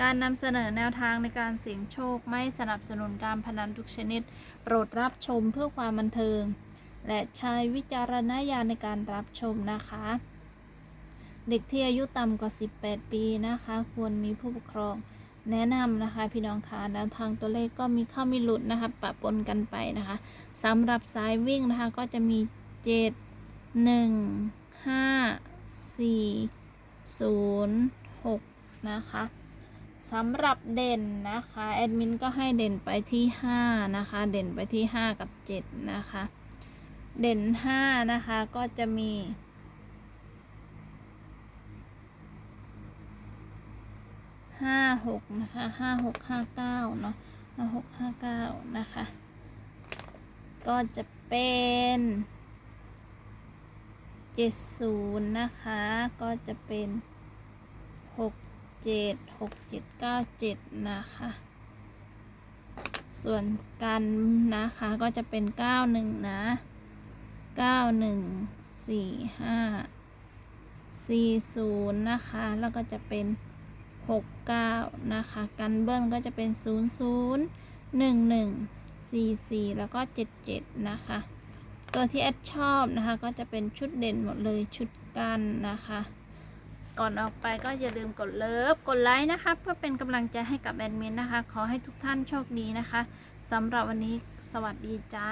การนำเสนอแนวทางในการเสี่ยงโชคไม่สนับสนุนการพนันทุกชนิด โปรดรับชมเพื่อความบันเทิง และใช้วิจารณญาณในการรับชมนะคะ เด็กที่อายุต่ำกว่า 18 ปีนะคะ ควรมีผู้ปกครองแนะนำนะคะพี่น้องคะแนวทางตัวเลขก็มีเข้ามีหลุดนะคะปะปนกันไปนะคะสำหรับสายวิ่งนะคะก็จะมี 7 1 5 4 0 6 นะคะ สำหรับเด่นนะคะแอดมินก็ให้เด่นไปที่5นะคะ เด่นไปที่ 5 กับ 7 นะคะ เด่น5นะคะก็จะมี ห้าหกนะคะห้าหกห้าเก้าเนาะห้าหกห้าเก้านะคะ ก็จะเป็นเจ็ดศูนย์นะคะ ก็จะเป็นหก เจ็ดหกเจ็ดเก้าเจ็ดนะคะ ส่วนกันนะคะก็จะเป็นเก้าหนึ่งนะเก้าหนึ่งสี่ห้าสี่ศูนย์นะคะ แล้วก็จะเป็น69นะคะ กันเบิ้ลก็จะเป็น00 11 44แล้วก็77นะคะ ตัวที่แอดชอบนะคะก็จะเป็นชุดเด่นหมดเลยชุดกันนะคะ ก่อนออกไปก็อย่าลืมกดเลิฟ กดไลค์นะคะ เพื่อเป็นกำลังใจให้กับแอดมินนะคะ ขอให้ทุกท่านโชคดีนะคะสำหรับวันนี้สวัสดีจ้า